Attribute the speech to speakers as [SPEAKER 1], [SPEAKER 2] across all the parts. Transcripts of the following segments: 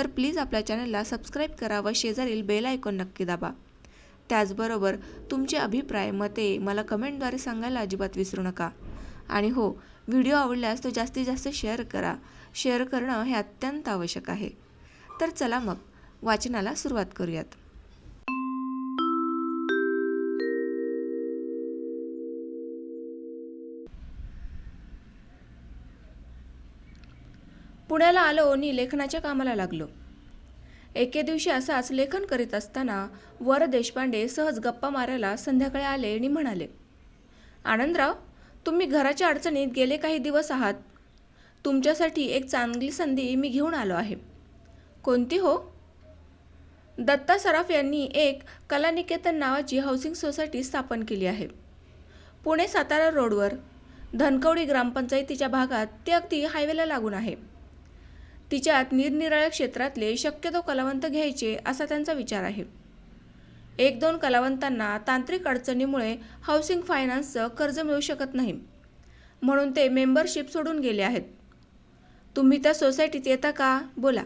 [SPEAKER 1] तर प्लीज आपल्या चॅनलला सबस्क्राईब करा व शेजारील बेल आयकॉन नक्की दाबा. त्याचबरोबर तुमचे अभिप्राय मते मला कमेंटद्वारे सांगायला अजिबात विसरू नका. आणि हो व्हिडिओ आवडल्यास तो जास्तीत जास्त शेअर करा. शेअर करणं हे अत्यंत आवश्यक आहे. तर चला मग वाचनाला सुरुवात करूयात. पुण्याला आलो आणि लेखनाच्या कामाला लागलो. एके दिवशी असाच लेखन करीत असताना वर देशपांडे सहज गप्पा मारायला संध्याकाळी आले आणि म्हणाले आनंदराव तुम्ही घराच्या अडचणीत गेले काही दिवस आहात. तुमच्यासाठी एक चांगली संधी मी घेऊन आलो आहे. कोणती हो? दत्ता सराफ यांनी एक कलानिकेतन नावाची हाऊसिंग सोसायटी स्थापन केली आहे. पुणे सातारा रोडवर धनकवडी ग्रामपंचायतीच्या भागात ते अगदी हायवेला लागून आहे. तिच्यात निरनिराळ्या क्षेत्रातले शक्यतो कलावंत घ्यायचे असा त्यांचा विचार आहे. एक दोन कलावंतांना तांत्रिक अडचणीमुळे हाऊसिंग फायनान्सचं कर्ज मिळू शकत नाही. म्हणून ते मेंबरशिप सोडून गेले आहेत. तुम्ही त्या सोसायटीत येता का? बोला.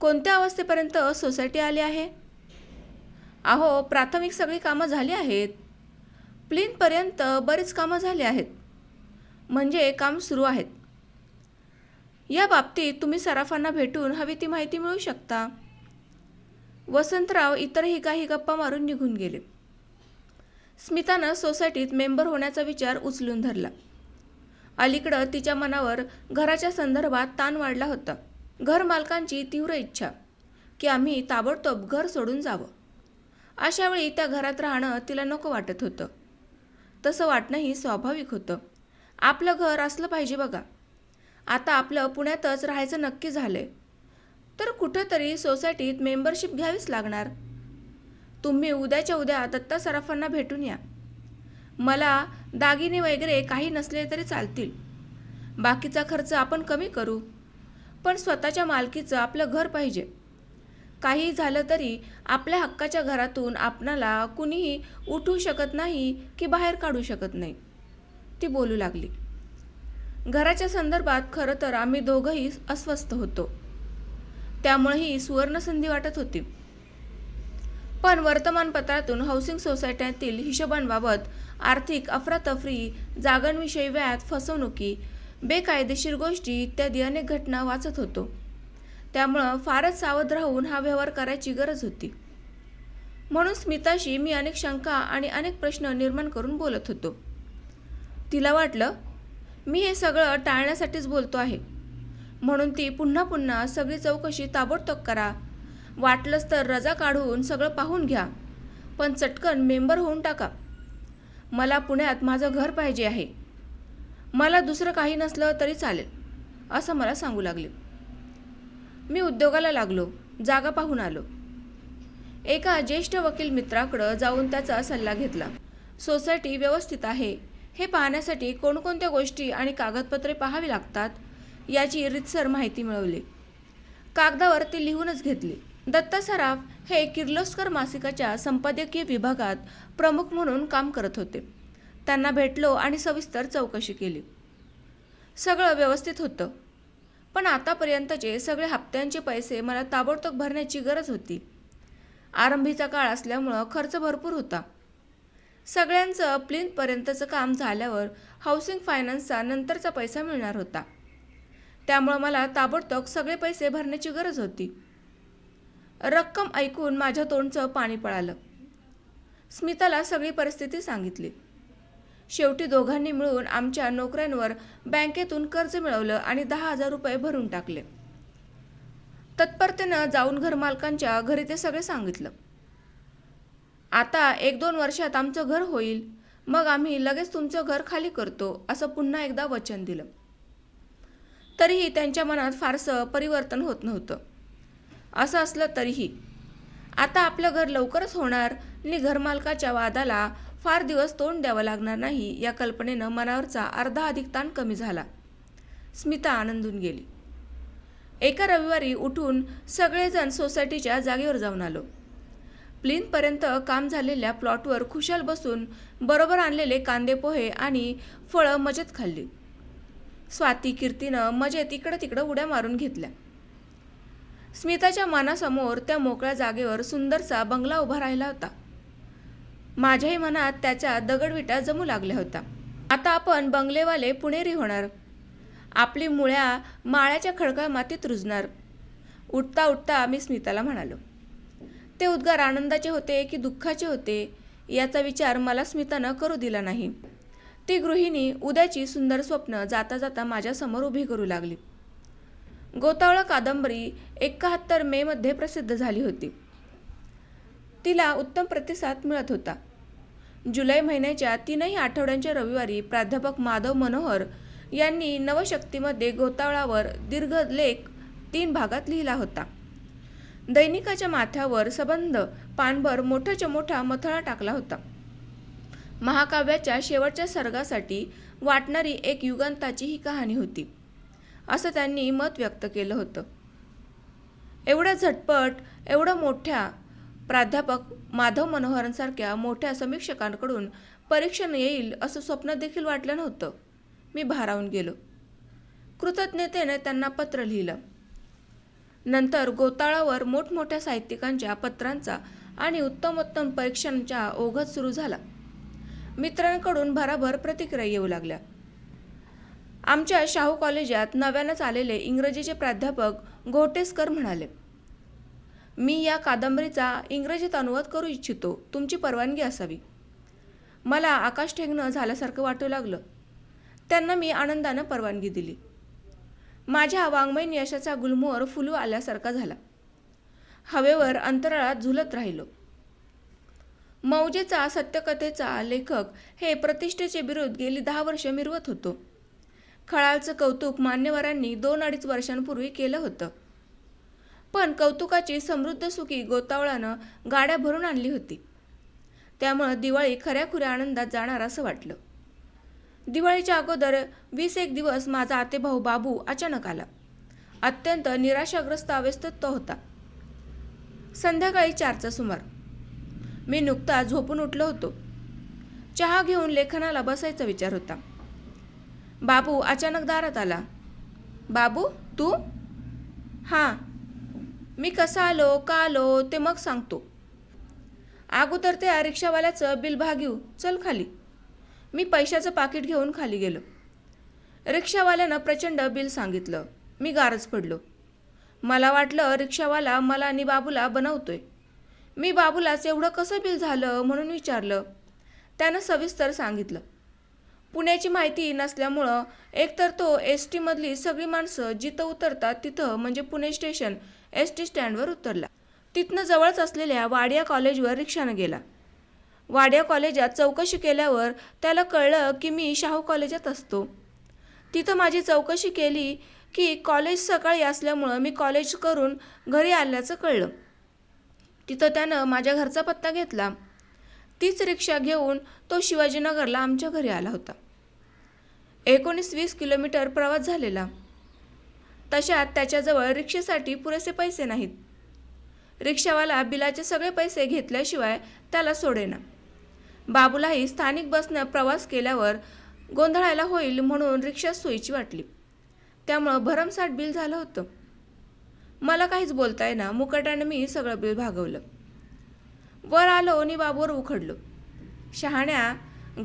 [SPEAKER 1] कोणत्या अवस्थेपर्यंत सोसायटी आली आहे? अहो प्राथमिक सगळी कामं झाली आहेत. प्लीनपर्यंत बरीच कामं झाली आहेत. म्हणजे काम सुरू आहेत. या बाबतीत तुम्ही सराफांना भेटून हवी ती माहिती मिळू शकता. वसंतराव इतरही काही गप्पा मारून निघून गेले. स्मितानं सोसायटीत मेंबर होण्याचा विचार उचलून धरला. अलीकडं तिच्या मनावर घराच्या संदर्भात ताण वाढला होता. घरमालकांची तीव्र इच्छा की आम्ही ताबडतोब घर सोडून जावं. अशावेळी त्या घरात राहणं तिला नको वाटत होतं. तसं वाटणंही स्वाभाविक होतं. आपलं घर असलं पाहिजे बघा. आता आपलं पुण्यातच राहायचं नक्की झालंय. तर कुठंतरी सोसायटीत मेंबरशिप घ्यावीच लागणार. तुम्ही उद्याच्या उद्या दत्ता सराफांना भेटून या. मला दागिने वगैरे काही नसले तरी चालतील. बाकीचा खर्च आपण कमी करू. पण स्वतःच्या मालकीचं आपलं घर पाहिजे. काही झालं तरी आपल्या हक्काच्या घरातून आपणाला कुणीही उठू शकत नाही की बाहेर काढू शकत नाही. ती बोलू लागली. घराच्या संदर्भात खरं तर आम्ही दोघंही अस्वस्थ होतो. त्यामुळे ही सुवर्णसंधी वाटत होती. पण वर्तमानपत्रातून हाऊसिंग सोसायट्यातील हिशोबांबाबत आर्थिक अफरातफरी जागांविषयी व्यात फसवणुकी बेकायदेशीर गोष्टी इत्यादी अनेक घटना वाचत होतो. त्यामुळं फारच सावध राहून हा व्यवहार करायची गरज होती. म्हणून स्मिताशी मी अनेक शंका आणि अनेक प्रश्न निर्माण करून बोलत होतो. तिला वाटलं मी हे सगळं टाळण्यासाठीच बोलतो आहे. म्हणून ती पुन्हा पुन्हा सगळी चौकशी ताबडतोब करा. वाटलंच तर रजा काढून सगळं पाहून घ्या. पण चटकन मेंबर होऊन टाका. मला पुण्यात माझं घर पाहिजे आहे. मला दुसरं काही नसलं तरी चालेल असं मला सांगू लागले. मी उद्योगाला लागलो जागा पाहून आलो. एका ज्येष्ठ वकील मित्राकडं जाऊन त्याचा सल्ला घेतला. सोसायटी व्यवस्थित आहे हे पाहण्यासाठी कोणकोणत्या गोष्टी आणि कागदपत्रे पाहावी लागतात याची रितसर माहिती मिळवली. कागदावर ती लिहूनच घेतली. दत्ता सराफ हे किर्लोस्कर मासिकाच्या संपादकीय विभागात प्रमुख म्हणून काम करत होते. त्यांना भेटलो आणि सविस्तर चौकशी केली. सगळं व्यवस्थित होतं. पण आतापर्यंतचे सगळे हप्त्यांचे पैसे मला ताबडतोब भरण्याची गरज होती. आरंभीचा काळ असल्यामुळं खर्च भरपूर होता. सगळ्यांचं प्लिंथपर्यंतचं काम झाल्यावर हाऊसिंग फायनान्सचा नंतरचा पैसा मिळणार होता. त्यामुळं मला ताबडतोब सगळे पैसे भरण्याची गरज होती. रक्कम ऐकून माझ्या तोंडचं पाणी पळालं. स्मिताला सगळी परिस्थिती सांगितली. शेवटी दोघांनी मिळून आमच्या नोकऱ्यांवर बँकेतून कर्ज मिळवलं आणि दहा हजार रुपये भरून टाकले. तत्परतेनं जाऊन घरमालकांच्या घरी ते सगळे सांगितलं. आता एक दोन वर्षात आमचं घर होईल. मग आम्ही लगेच तुमचं घर खाली करतो असं पुन्हा एकदा वचन दिलं. तरीही त्यांच्या मनात फारसं परिवर्तन होत नव्हतं. असं असलं तरीही. आता आपलं घर लवकरच होणार आणि घरमालकाच्या वादाला फार दिवस तोंड द्यावं लागणार नाही या कल्पनेनं मनावरचा अर्धा अधिक ताण कमी झाला. स्मिता आनंदून गेली. एका रविवारी उठून सगळेजण सोसायटीच्या जागेवर जाऊन आलो. प्लीनपर्यंत काम झालेल्या प्लॉटवर खुशाल बसून बरोबर आणलेले कांदे पोहे आणि फळं मजेत खाल्ली. स्वाती कीर्तीनं मजेत इकडं तिकडं उड्या मारून घेतल्या. स्मिताच्या मनासमोर त्या मोकळ्या जागेवर सुंदरसा बंगला उभा राहिला होता. माझ्याही मनात त्याच्या दगडविटा जमू लागल्या होत्या. आता आपण बंगलेवाले पुणेरी होणार. आपली मुळ्या माळ्याच्या खडकाळ मातीत रुजणार. उठता उठता मी स्मिताला म्हणालो. ते उद्गार आनंदाचे होते की दुःखाचे होते याचा विचार मला स्मितानं करू दिला नाही. ती गृहिणी उद्याची सुंदर स्वप्न जाता जाता माझ्यासमोर उभी करू लागली. गोतावळा कादंबरी एकाहत्तर मेमध्ये प्रसिद्ध झाली होती. तिला उत्तम प्रतिसाद मिळत होता. जुलै महिन्याच्या तीनही आठवड्यांच्या रविवारी प्राध्यापक माधव मनोहर यांनी नवशक्तीमध्ये गोतावळावर दीर्घ लेख तीन भागात लिहिला होता. दैनिकाच्या माथ्यावर सबंध. पानभर मोठाच्या मोठा मथळा टाकला होता. महाकाव्याच्या शेवटच्या सर्गासाठी वाटणारी एक युगांताची ही कहाणी होती. असं त्यांनी मत व्यक्त केलं होतं. एवढ्या झटपट एवढं मोठ्या प्राध्यापक माधव मनोहरांसारख्या मोठ्या समीक्षकांकडून परीक्षण येईल असं स्वप्न देखील वाटलं नव्हतं. मी भारावून गेलो. कृतज्ञतेने त्यांना पत्र लिहिलं. नंतर गोताळावर मोठमोठ्या साहित्यिकांच्या पत्रांचा आणि उत्तमोत्तम परीक्षांचा ओघत सुरू झाला. मित्रांकडून भराभर प्रतिक्रिया येऊ लागल्या. आमच्या शाहू कॉलेजात नव्यानंच आलेले इंग्रजीचे प्राध्यापक घोटेसकर म्हणाले मी या कादंबरीचा इंग्रजीत अनुवाद करू इच्छितो. तुमची परवानगी असावी. मला आकाश ठेंगणं झाल्यासारखं वाटू लागलं. त्यांना मी आनंदानं परवानगी दिली. माझ्या वाङ्मयीन यशाचा गुलमोहर फुलू आल्यासारखा झाला. हवेवर अंतराळात झुलत राहिलो. मौजेचा सत्यकथेचा लेखक हे प्रतिष्ठेचे विरोध गेली दहा वर्ष मिरवत होतो. खळाळचं कौतुक मान्यवरांनी दोन अडीच वर्षांपूर्वी केलं होतं. पण कौतुकाची समृद्ध सुखी गोतावळानं गाड्या भरून आणली होती. त्यामुळं दिवाळी खऱ्याखुऱ्या आनंदात जाणार असं वाटलं. दिवाळीच्या अगोदर वीस एक दिवस माझा आतेभाऊ बाबू अचानक आला. अत्यंत निराशाग्रस्त अवस्थेत तो होता. संध्याकाळी चारचा सुमार. मी नुकता झोपून उठलो होतो. चहा घेऊन लेखनाला बसायचा विचार होता. बाबू अचानक दारात आला. बाबू तू? हां. मी कसा आलो का आलो ते मग सांगतो. अगोदर त्या रिक्षावाल्याचं बिल भाग्यू चल खाली. मी पैशाचं पाकिट घेऊन खाली गेलो. रिक्षावाल्यानं प्रचंड बिल सांगितलं. मी गारच पडलो. मला वाटलं रिक्षावाला मला आणि बाबूला बनवतोय. मी बाबूलाच एवढं कसं बिल झालं म्हणून विचारलं. त्यानं सविस्तर सांगितलं. पुण्याची माहिती नसल्यामुळं एकतर तो एस टीमधली सगळी माणसं जिथं उतरतात तिथं म्हणजे पुणे स्टेशन एस टी स्टँडवर उतरला. तिथनं जवळच असलेल्या वाडिया कॉलेजवर रिक्षानं गेला. वाड्या कॉलेजात चौकशी केल्यावर त्याला कळलं की मी शाहू कॉलेजात असतो. तिथं माझी चौकशी केली की कॉलेज सकाळी असल्यामुळं मी कॉलेज करून घरी आल्याचं कळलं. तिथं त्यानं माझ्या घरचा पत्ता घेतला. तीच रिक्षा घेऊन तो शिवाजीनगरला आमच्या घरी आला होता. एकोणीस वीस किलोमीटर प्रवास झालेला. तशात त्याच्याजवळ रिक्षेसाठी पुरेसे पैसे नाहीत. रिक्षावाला बिलाचे सगळे पैसे घेतल्याशिवाय त्याला सोडेना. बाबूलाही स्थानिक बसनं प्रवास केल्यावर गोंधळायला होईल म्हणून रिक्षा सोयीची वाटली. त्यामुळं भरमसाठ बिल झालं होतं. मला काहीच बोलता येईना मुकटाने मी सगळं बिल भागवलं. वर आलो आणि बाबूवर उखडलो. शहाण्या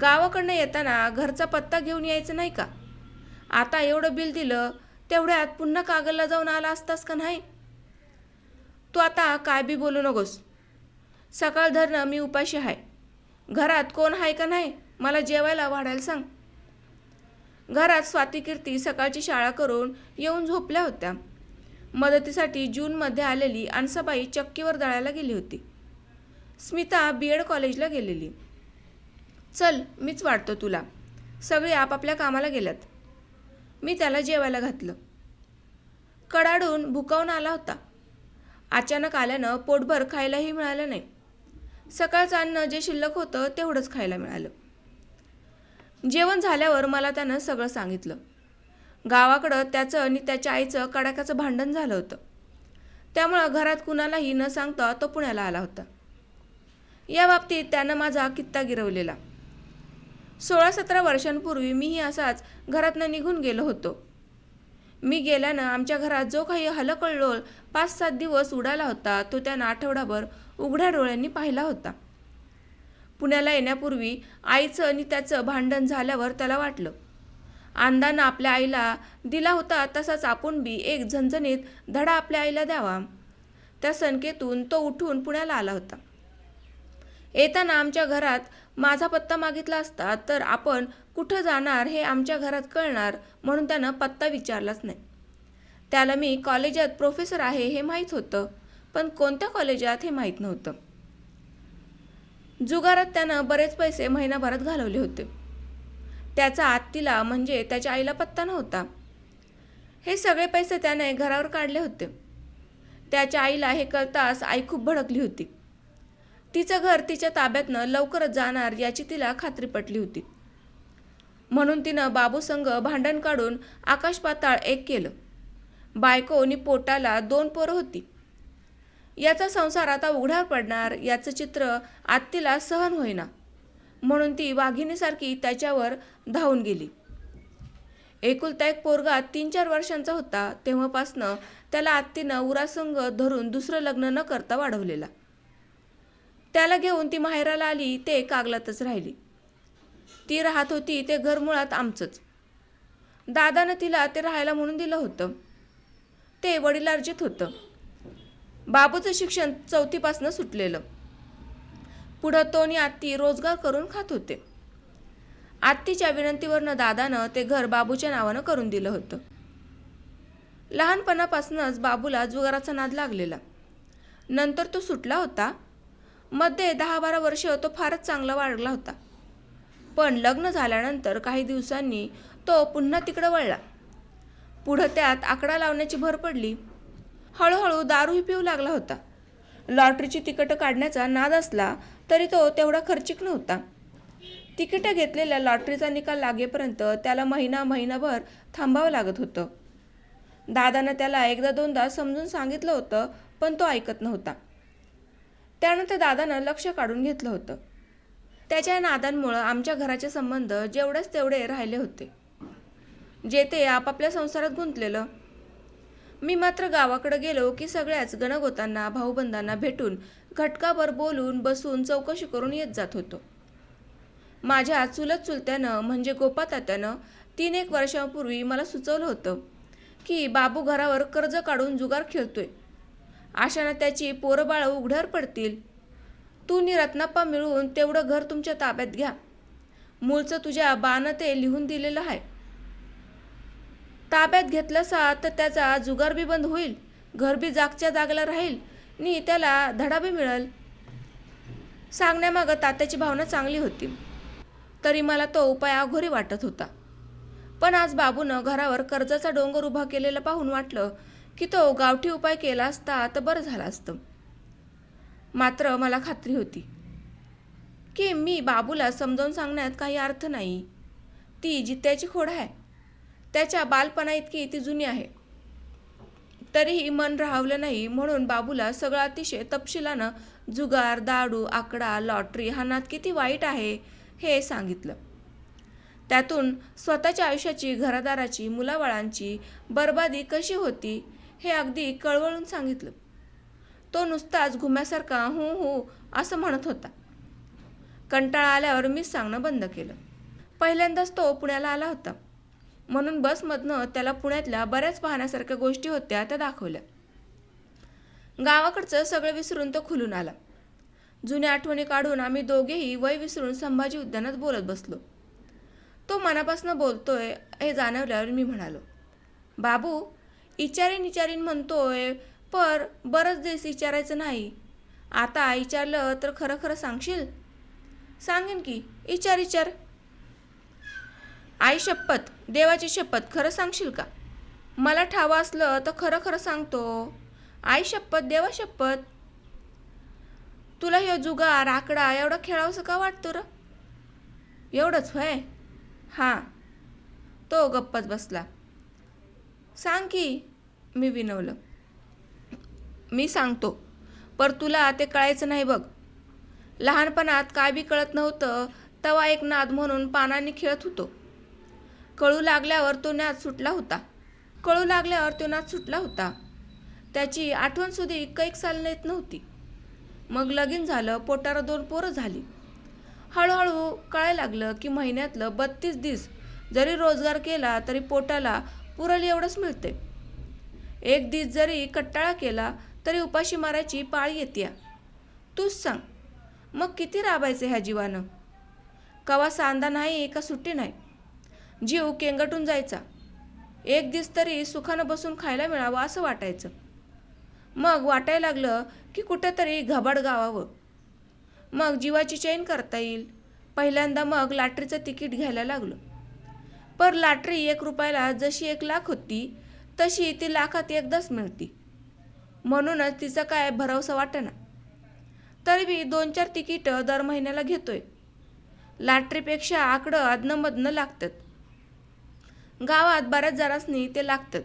[SPEAKER 1] गावाकडनं येताना घरचा पत्ता घेऊन यायचं नाही का? आता एवढं बिल दिलं तेवढ्यात पुन्हा कागलला जाऊन आला असतास का नाही? तू आता काय बी बोलू नकोस. सकाळ धरणं मी उपाशी आहे घरात कोण आहे का नाही? मला जेवायला वाढायला सांग. घरात स्वाती कीर्ती सकाळची शाळा करून येऊन झोपल्या होत्या. मदतीसाठी जूनमध्ये आलेली अनसाबाई चक्कीवर दळायला गेली होती. स्मिता बी एड कॉलेजला गेलेली. चल मीच वाटतो तुला. सगळे आपापल्या कामाला गेल्यात. मी त्याला जेवायला घातलं. कडाडून भुकावून आला होता. अचानक आल्यानं पोटभर खायलाही मिळालं नाही. सकाळचं अन्न जे शिल्लक होतं तेवढंच खायला मिळालं. जेवण झाल्यावर मला त्यानं सगळं सांगितलं. गावाकडं त्याचं आणि त्याच्या आईचं कडाक्याचं भांडण झालं होतं. त्यामुळं घरात कुणालाही न सांगता तो पुण्याला आला होता. या बाबतीत त्यानं माझा कित्ता गिरवलेला. सोळा सतरा वर्षांपूर्वी मीही असाच घरातनं निघून गेलो होतो. मी गेल्यानं आमच्या घरात जो काही हलकळलोळ पाच सात दिवस उडाला होता तो त्यानं आठवडाभर उघड्या डोळ्यांनी पाहिला होता. पुण्याला येण्यापूर्वी आईचं आणि त्याचं भांडण झाल्यावर त्याला वाटलं. आंदानं आपल्या आईला दिला होता तसाच आपण बी एक झणझणीत धडा आपल्या आईला द्यावा. त्या संकेतून तो उठून पुण्याला आला होता. येताना आमच्या घरात माझा पत्ता मागितला असता तर आपण कुठं जाणार हे आमच्या घरात कळणार म्हणून त्यानं पत्ता विचारलाच नाही. त्याला मी कॉलेजात प्रोफेसर आहे हे माहीत होतं. पण कोणत्या कॉलेजात हे माहीत नव्हतं. जुगारात त्यानं बरेच पैसे महिनाभरात घालवले होते. त्याचा आत्तीला म्हणजे त्याच्या आईला पत्ता नव्हता. हे सगळे पैसे त्याने घरावर काढले होते. त्याच्या आईला हे कळताच आई खूप भडकली होती. तिचं घर तिच्या ताब्यातनं लवकरच जाणार याची तिला खात्री पटली होती. म्हणून तिनं बाबूसंग भांडण काढून आकाश पाताळ एक केलं. बायको आणि पोटाला दोन पोरं होती. याचा संसार आता उघडा पडणार याचं चित्र आत्तीला सहन होईना. म्हणून ती वाघिणीसारखी त्याच्यावर धावून गेली. एकुलता एक पोरगा तीन चार वर्षांचा होता. तेव्हापासनं त्याला आत्तीनं उरासंग धरून दुसरं लग्न न करता वाढवलेला. त्याला घेऊन ती माहेराला आली ते कागलातच राहिली. ती राहत होती ते घर मुळात आमचंच. दादानं तिला ते राहायला म्हणून दिलं होतं. ते वडिलार्जित होतं. बाबूचं शिक्षण चौथीपासनं सुटलेलं. पुढं तोनी आत्ती रोजगार करून खात होते. आत्तीच्या विनंतीवरनं दादानं ते घर बाबूच्या नावानं करून दिलं होतं. लहानपणापासूनच बाबूला जुगाराचा नाद लागलेला. नंतर तो सुटला होता. मध्ये दहा बारा वर्ष तो फारच चांगला वाढला होता. पण लग्न झाल्यानंतर काही दिवसांनी तो पुन्हा तिकडं वळला. पुढं त्यात आकडा लावण्याची भर पडली. हळूहळू दारूही पिऊ लागला होता. लॉटरीची तिकीटं काढण्याचा नाद असला तरी तो तेवढा खर्चिक नव्हता. तिकीटं घेतलेल्या लॉटरीचा निकाल लागेपर्यंत त्याला महिना महिनाभर थांबावं लागत होतं. दादानं त्याला एकदा दोनदा समजून सांगितलं होतं पण तो ऐकत नव्हता. त्यानंतर दादानं लक्ष काढून घेतलं होतं. त्याच्या नादांमुळं आमच्या घराचे संबंध जेवढेच तेवढे राहिले होते. जे ते आपापल्या संसारात गुंतलेलं मी मात्र गावाकडे गेलो की सगळ्याच गणगोतांना भाऊबंदांना भेटून घटकाभर बोलून बसून चौकशी करून येत जात होतो. माझ्या चुलत चुलत्यानं म्हणजे गोपातात्यानं तीन एक वर्षांपूर्वी मला सुचवलं होतं की बाबू घरावर कर्ज काढून जुगार खेळतोय. आशानं त्याची पोरबाळं उघड्यावर पडतील. तू नि रत्नाप्पा मिळून तेवढं घर तुमच्या ताब्यात घ्या. मूळचं तुझ्या बानं ते लिहून दिलेलं आहे. ताब्यात घेतलं सा तर त्याचा जुगार बी बंद होईल घर बी जागच्या जागेला राहील नि त्याला धडा बी मिळेल. सांगण्यामागं तात्याची भावना चांगली होती. तरी मला तो उपाय अघोरी वाटत होता. पण आज बाबूनं घरावर कर्जाचा डोंगर उभा केलेला पाहून वाटलं की तो गावठी उपाय केला असता तर बरं झालं असतं. मात्र मला खात्री होती की मी बाबूला समजावून सांगण्यात काही अर्थ नाही. ती जित्याची खोड आहे. त्याच्या बालपणा इतकी ती जुनी आहे. तरीही मन राहवलं नाही म्हणून बाबूला सगळं अतिशय तपशिलानं जुगार दाडू आकडा लॉटरी हा नाद किती वाईट आहे हे सांगितलं. त्यातून स्वतःच्या आयुष्याची घरादाराची मुलाबाळांची बर्बादी कशी होती हे अगदी कळवळून सांगितलं. तो नुसताच घुम्यासारखा हू हू असं म्हणत होता. कंटाळा आल्यावर मीच सांगणं बंद केलं. पहिल्यांदाच तो पुण्याला आला होता. म्हणून बसमधनं त्याला पुण्यातल्या बऱ्याच पाहण्यासारख्या गोष्टी होत्या त्या दाखवल्या. गावाकडचं सगळं विसरून तो खुलून आला. जुन्या आठवणी काढून आम्ही दोघेही वय विसरून संभाजी उद्यानात बोलत बसलो. तो मनापासून बोलतोय हे जाणवल्यावर मी म्हणालो बाबू इचारीन इचारीन म्हणतोय पर बरंच दिवस विचारायचं नाही. आता विचारलं तर खरं खरं सांगशील? सांगेन की इचार विचार आई शपथ देवाची शपथ खरं सांगशील का? मला ठावं असलं तर खरं खरं सांगतो. आई शपथ देवा शपथ. तुला ह्यो जुगार आकडा एवढा खेळावंसं का वाटतो र? एवढंच होय? हां. तो गप्पच बसला. सांग की मी विनवलं. मी सांगतो. पर तुला ते कळायचं नाही बघ. लहानपणात काय बी कळत नव्हतं तवा एक नाद म्हणून पानांनी खेळत होतो. कळू लागल्यावर तो नाद सुटला होता. कळू लागल्यावर तो नाद सुटला होता. त्याची आठवण सुधी कैक साल येत नव्हती. मग लगीन झालं पोटाला दोन पोरं झाली. हळूहळू कळायला लागलं की महिन्यातलं बत्तीस दिस जरी रोजगार केला तरी पोटाला पुरल एवढंच मिळते एक दिस जरी कट्टाळा केला तरी उपाशी मारायची पाळी येते तूच सांग मग किती राबायचं ह्या जीवानं? कवा सांदा नाही का सुट्टी नाही? जीव केंगटून जायचा. एक दिस तरी सुखानं बसून खायला मिळावं असं वाटायचं. मग वाटायला लागलं की कुठेतरी घबाड गावावं. मग जीवाची चैन करता येईल. पहिल्यांदा मग लाटरीचं तिकीट घ्यायला लागलं. पर लाटरी एक रुपयाला जशी एक लाख होती तशी ती लाखात एकदाच मिळती. म्हणूनच तिचा काय भरवसा वाटेना. तरी मी दोन चार तिकीटं दर महिन्याला घेतोय. लाटरीपेक्षा आकडं अदनमधनं लागतात. गावात बऱ्याच जरासनी ते लागतात.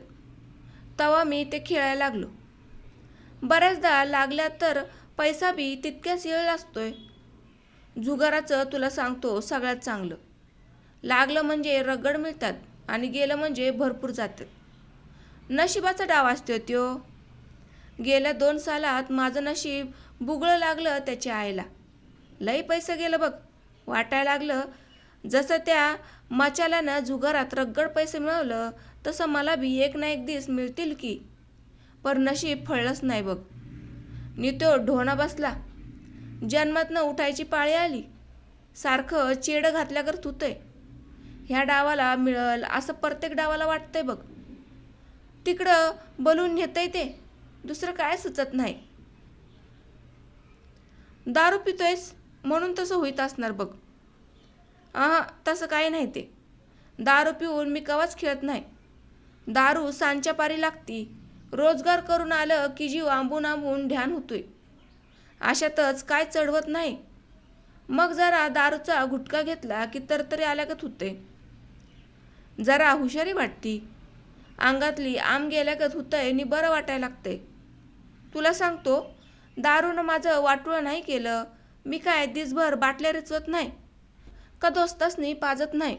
[SPEAKER 1] तेव्हा मी ते खेळायला लागलो. बऱ्याचदा लागल्या तर पैसा बी तितक्याच येळ असतोय. जुगाराचं तुला सांगतो सगळ्यात चांगलं. लागलं म्हणजे रगड मिळतात आणि गेलं म्हणजे भरपूर जातात. नशिबाचा डाव असतो त्यो. गेल्या दोन सालात माझं नशीब बुगळं लागलं त्याच्या आईला. लई पैसे गेलं बघ. वाटायला लागलं जसं त्या मचाल्यानं जुगारात रगड पैसे मिळवलं तसं मला बी एक ना एक दिवस मिळतील की. पर नशीब फळलंच नाही बघ. नि तो ढोणा बसला. जन्मातनं उठायची पाळी आली. सारखं चेडं घातल्यागत होतंय ह्या डावाला मिळल असं प्रत्येक डावाला वाटतंय बघ. तिकडं बलून नेतंय ते दुसरं काय सुचत नाही. दारू पितोयस म्हणून तसं होईत असणार बघ. आ तसं काही नाही ते. दारू पिऊन मी कवाच खेळत नाही. दारू सांच्या पारी लागती. रोजगार करून आलं की जीव आंबून आंबून ध्यान होतोय. अशातच काय चढवत नाही. मग जरा दारूचा गुटखा घेतला की तरतरी आल्यागत होते. जरा हुशारी वाटती. अंगातली आम गेल्यागत होतंय आणि बरं वाटायला लागतंय तुला सांगतो दारूनं माझं वाटोळं नाही केलं. मी काय दिसभर बाटल्या रिचवत नाही. का दोस्तासनी पाजत नाही.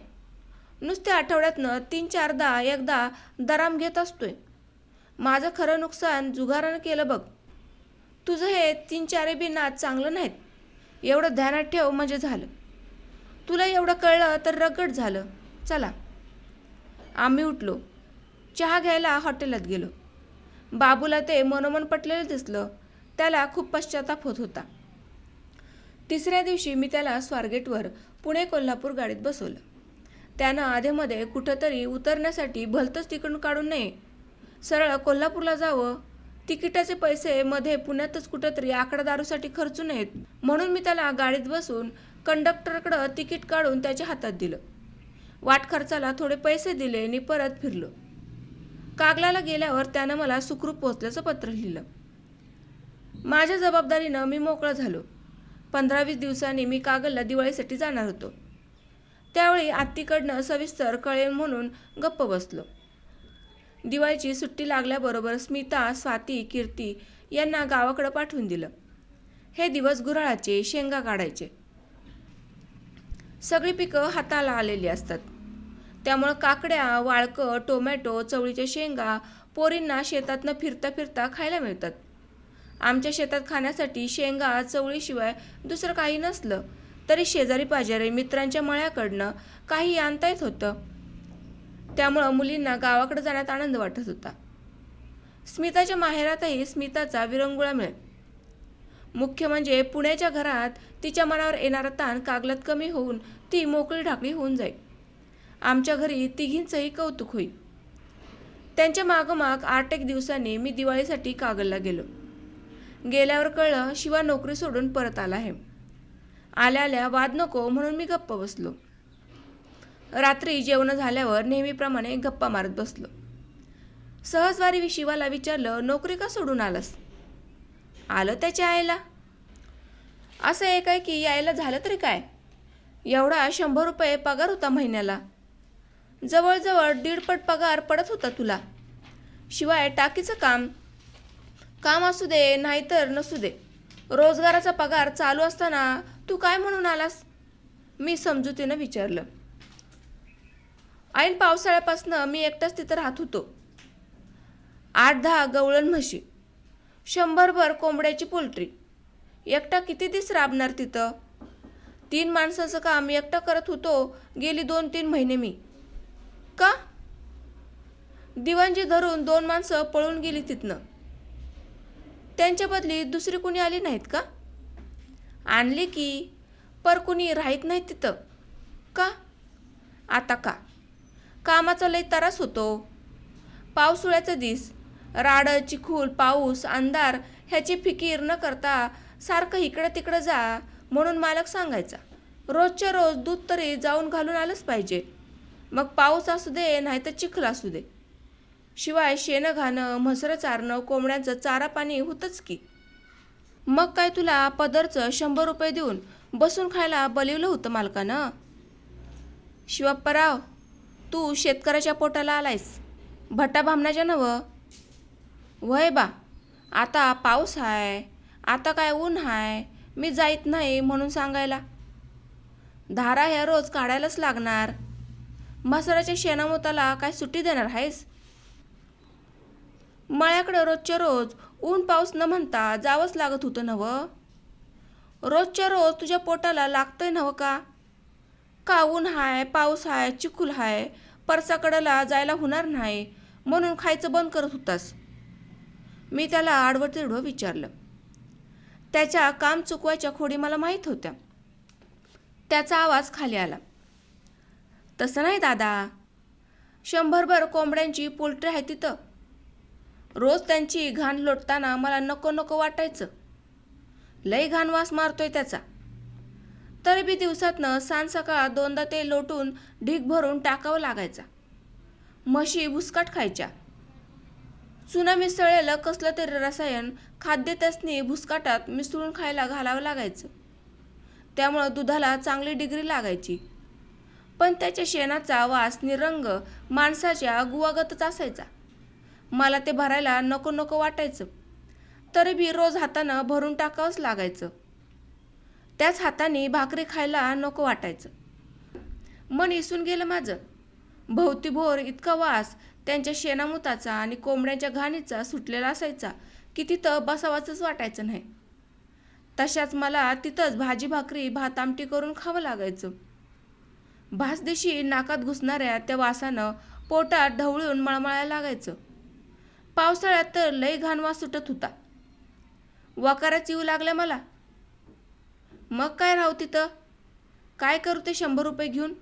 [SPEAKER 1] नुसत्या आठवड्यातनं तीन चारदा एकदा दराम घेत असतोय. माझं खरं नुकसान जुगारानं केलं बघ. तुझं हे तीन चारे बी नाद चांगलं नाहीत. एवढं ध्यानात ठेव म्हणजे झालं. तुला एवढं कळलं तर रगड झालं. चला. आम्ही उठलो. चहा घ्यायला हॉटेलात गेलो. बाबूला ते मनोमन पटलेलं दिसलं. त्याला खूप पश्चाताप होत होता. तिसऱ्या दिवशी मी त्याला स्वारगेटवर पुणे कोल्हापूर गाडीत बसवलं. त्यानं आधेमध्ये कुठंतरी उतरण्यासाठी भलतंच तिकडून काढून नये. सरळ कोल्हापूरला जावं. तिकिटाचे पैसे मध्ये पुण्यातच कुठंतरी आकडा दारूसाठी खर्चू नयेत. म्हणून मी त्याला गाडीत बसून कंडक्टरकडं तिकीट काढून त्याच्या हातात दिलं. वाट खर्चाला थोडे पैसे दिले आणि परत फिरलो. कागलाला गेल्यावर त्यानं मला सुखरूप पोचल्याचं पत्र लिहिलं. माझ्या जबाबदारीनं मी मोकळं झालो. पंधरा वीस दिवसांनी मी कागलला दिवाळीसाठी जाणार होतो. त्यावेळी आत्तीकडनं सविस्तर कळेल म्हणून गप्प बसलो. दिवाळीची सुट्टी लागल्याबरोबर स्मिता स्वाती कीर्ती यांना गावाकडं पाठवून दिलं. हे दिवस गुराळाचे शेंगा काढायचे. सगळी पिकं हाताला आलेली असतात. त्यामुळं काकड्या वाळकं टोमॅटो चवळीच्या शेंगा पोरींना शेतातनं फिरता फिरता खायला मिळतात. आमच्या शेतात खाण्यासाठी शेंगा चवळीशिवाय दुसरं काही नसलं तरी शेजारी पाजारी मित्रांच्या मळ्याकडनं काही आणता येत होतं. त्यामुळं मुलींना गावाकडे जाण्यात आनंद वाटत होता. स्मिताच्या माहेरातही स्मिताचा विरंगुळा मिळेल. मुख्य म्हणजे पुण्याच्या घरात तिच्या मनावर येणारा ताण कागलात कमी होऊन ती मोकळी ढाकळी होऊन जाईल. आमच्या घरी तिघींचंही कौतुक होईल. त्यांच्या मागोमाग आठ एक दिवसांनी मी दिवाळीसाठी कागलला गेलो. गेल्यावर कळलं शिवा नोकरी सोडून परत आला आहे. आल्या आल्या वाद नको म्हणून मी गप्प बसलो. रात्री जेवण झाल्यावर नेहमीप्रमाणे गप्पा मारत बसलो. सहजवारी शिवाला विचारलं नोकरी का सोडून आलास? आलं त्याच्या आईला. असं एक आहे की यायला झालं तरी काय? एवढा शंभर रुपये पगार होता महिन्याला. जवळजवळ दीडपट पगार पडत होता तुला. शिवाय टाकीचं काम काम असू दे नाहीतर नसू दे. रोजगाराचा पगार चालू असताना तू काय म्हणून आलास? मी समजुतीनं विचारलं. ऐन पावसाळ्यापासनं मी एकटाच तिथं राहत होतो. आठ दहा गवळण म्हशी शंभरभर कोंबड्याची पोल्ट्री. एकटा किती दिस राबणार तिथं? तीन माणसाचं काम एकटा करत होतो गेली दोन तीन महिने मी. का? दिवाणजी धरून दोन माणसं पळून गेली तिथनं. त्यांच्या बदली दुसरी कुणी आली नाहीत का? आणली की पर कुणी राहत नाही तिथं. का? आता का? कामाचा लय तरास होतो. पावसाळ्याचा दिस राड चिखूल पाऊस अंधार ह्याची फिकीर न करता सारखं इकडं तिकडं जा म्हणून मालक सांगायचा रोजच्या रोज दूध तरी जाऊन घालून आलंच पाहिजे. मग पाऊस असू दे नाहीतर चिखल असू दे. शिवाय शेणं घाणं म्हसरं चारणं कोंबड्यांचं चारा पाणी होतंच की. मग काय तुला पदरचं शंभर रुपये देऊन बसून खायला बलिवलं होतं मालकानं? शिवाप्पाराव तू शेतकऱ्याच्या पोटाला आलायस. भट्टा भामण्याच्या नवं. वय बा आता पाऊस आहे आता काय ऊन आहे मी जाईत नाही म्हणून सांगायला. धारा ह्या रोज काढायलाच लागणार. म्हसराच्या शेणामोताला काय सुट्टी देणार आहेस मळ्याकडं रोजच्या रोज ऊन पाऊस न म्हणता जावंच लागत होतं नवं. रोजच्या रोज तुझ्या पोटाला लागतंय नवं का? का ऊन हाय पाऊस हाय चिखूल हाय परसाकडला जायला होणार नाही म्हणून खायचं बंद करत होतास? मी त्याला आडवं तिडवं विचारलं. त्याच्या काम चुकवायच्या खोडी मला माहीत होत्या. त्याचा आवाज खाली आला. तसं नाही दादा. शंभरभर कोंबड्यांची पोल्ट्री आहे तिथं. रोज त्यांची घाण लोटताना मला नको नको वाटायचं. लई घाण वास मारतोय त्याचा. तरी बी दिवसातनं सांज सकाळ दोनदा ते लोटून ढीक भरून टाकावं लागायचा. म्हशी भुसकाट खायच्या. चुना मिसळलेलं कसलं तरी रसायन खाद्य त्यासनी भुसकाटात मिसळून खायला घालावं लागायचं. त्यामुळं दुधाला चांगली डिग्री लागायची. पण त्याच्या शेणाचा वास निरंग माणसाच्या गुवागतच असायचा. मला ते भरायला नको नको वाटायचं. तरी बी रोज हातानं भरून टाकावंच लागायचं. त्याच हाताने भाकरी खायला नको वाटायचं. मन इसून गेलं माझं. भोवतीभोर इतका वास त्यांच्या शेणामुताचा आणि कोंबड्यांच्या घाणीचा सुटलेला असायचा की तिथं बसावाचंच वाटायचं नाही. तशाच मला तिथंच भाजी भाकरी भात आमटी करून खावं लागायचं. भासदिशी नाकात घुसणाऱ्या त्या वासानं पोटात ढवळून मळमळायला लागायचं. पावसाळ्यात तर लई घाण वास सुटत होता. वकाराच येऊ लागल्या मला. मग काय राहू तिथं? काय करू ते शंभर रुपये घेऊन?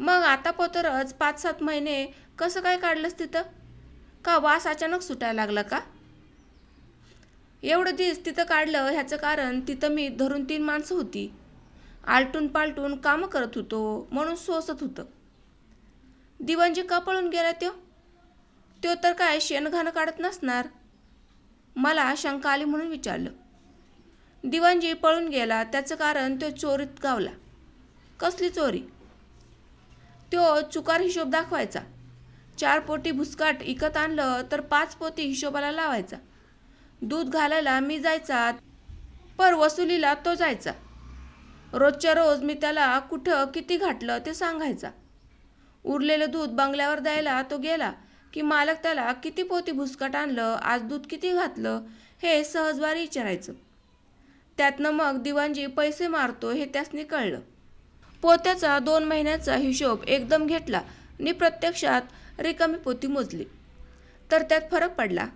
[SPEAKER 1] मग आता पोतरच पाच सात महिने कसं काय काढलंस तिथं? का वास अचानक सुटायला लागला का? एवढं दिस तिथं काढलं ह्याचं कारण तिथं मी धरून तीन माणसं होती. आलटून पालटून कामं करत होतो म्हणून सोसत होतं. दिवंजी का पळून गेला त्यो? त्यो तर काय शेणघाणं काढत नसणार? मला शंका आली म्हणून विचारलं. दिवाणजी पळून गेला. त्याचं कारण तो चोरीत गावला. कसली चोरी? तो चुकार हिशोब दाखवायचा. चार पोटी भुसकाट इकत आणलं तर पाच पोती हिशोबाला लावायचा. दूध घालायला मी जायचा पर वसुलीला तो जायचा. रोजच्या रोज मी त्याला कुठं किती घातलं ते सांगायचा. उरलेलं दूध बंगल्यावर द्यायला तो गेला. की मालक त्याला किती पोती भुसकट आणलं आज दूध किती घातलं हे सहजवारी विचारायचं. त्यातनं मग दिवाणजी पैसे मारतो हे त्यासनी कळलं. पोत्याचा दोन महिन्याचा हिशोब एकदम घेतला आणि प्रत्यक्षात रिकामी पोती मोजली. तर त्यात फरक पडला.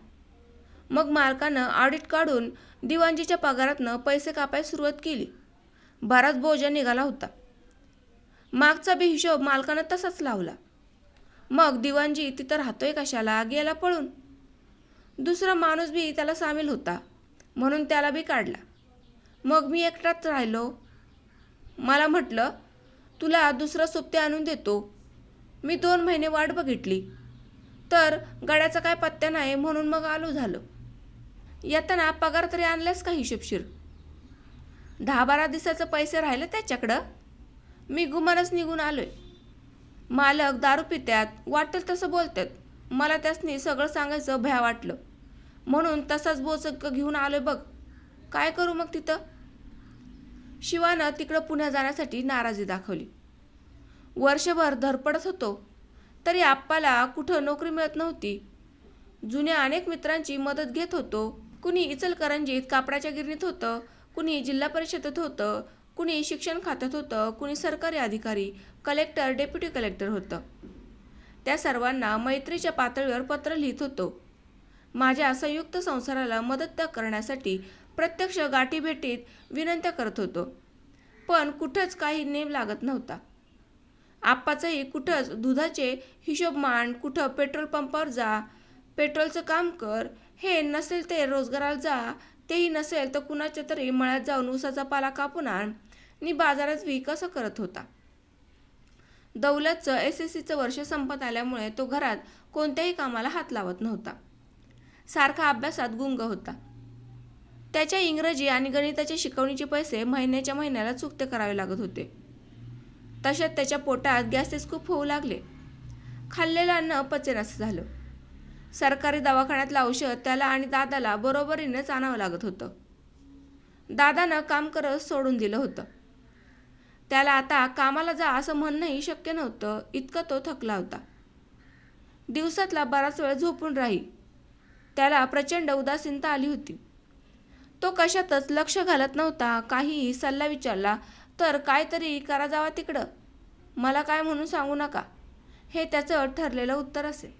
[SPEAKER 1] मग मालकानं ऑडिट काढून दिवाणजीच्या पगारातनं पैसे कापायला सुरुवात केली. बराच बोजा निघाला होता. मागचा बी हिशोब मालकानं तसाच लावला. मग दिवाणजी तिथं राहतोय कशाला? गेला पळून. दुसरा माणूस बी त्याला सामील होता म्हणून त्याला बी काढला. मग मी एकटाच राहिलो. मला म्हटलं तुला दुसरं सोबते आणून देतो. मी दोन महिने वाट बघितली. तर गाड्याचा काय पत्त्या नाही म्हणून मग आलो झालं. येताना पगार तरी आणलास का हिशोबशीर? दहा बारा दिवसाचं पैसे राहिले त्याच्याकडं? मी गुमानच निघून आलो आहे मालक दारू पित्यात वाटेल तसं बोलतात. मला त्यासनी सगळं सांगायचं भ्या वाटलं. म्हणून तसाच बोचक घेऊन आलोय बघ. काय करू मग तिथं? शिवानं तिकडं पुण्या जाण्यासाठी नाराजी दाखवली. वर्षभर धरपडत होतो. तरी आप्पाला कुठं नोकरी मिळत नव्हती. जुन्या अनेक मित्रांची मदत घेत होतो. कुणी इचलकरंजीत कापडाच्या गिरणीत होतं. कुणी जिल्हा परिषदेत होतं. कुणी शिक्षण खात्यात होतं कुणी सरकारी अधिकारी कलेक्टर डेप्युटी कलेक्टर होतं. त्या सर्वांना मैत्रीच्या पातळीवर पत्र लिहित होतो. माझ्या संयुक्त संसाराला मदत करण्यासाठी प्रत्यक्ष गाठीभेटीत विनंत्या करत होतो. पण कुठंच काही नेम लागत नव्हता. आप्पाचंही कुठंच दुधाचे हिशोब मांड कुठं पेट्रोल पंपावर जा पेट्रोलचं काम कर हे नसेल ते रोजगाराला जा तेही नसेल तर कुणाच्या तरी मळ्यात जाऊन ऊसाचा पाला कापून आण. आणि बाजारात विकास करत होता. दौलतचं एस एस सीचं वर्ष संपत आल्यामुळे तो घरात कोणत्याही कामाला हात लावत नव्हता. सारखा अभ्यासात गुंग होता. त्याच्या इंग्रजी आणि गणिताच्या शिकवणीचे पैसे महिन्याच्या महिन्याला चुकते करावे लागत होते. तशात त्याच्या पोटात गॅसेस खूप होऊ लागले. खाल्लेलं अन्न पचेनासं झालं. सरकारी दवाखान्यातलं औषध त्याला आणि दादाला बरोबरीनेच आणावं लागत होतं. दादानं काम करत सोडून दिलं होतं. त्याला आता कामाला जा असं म्हणणंही शक्य नव्हतं. इतकं तो थकला होता. दिवसातला बराच वेळ झोपून राही. त्याला प्रचंड उदासीनता आली होती. तो कशातच लक्ष घालत नव्हता. काहीही सल्ला विचारला तर काहीतरी करा जावा तिकडं. मला काय म्हणून सांगू नका. हे त्याचं ठरलेलं उत्तर असेल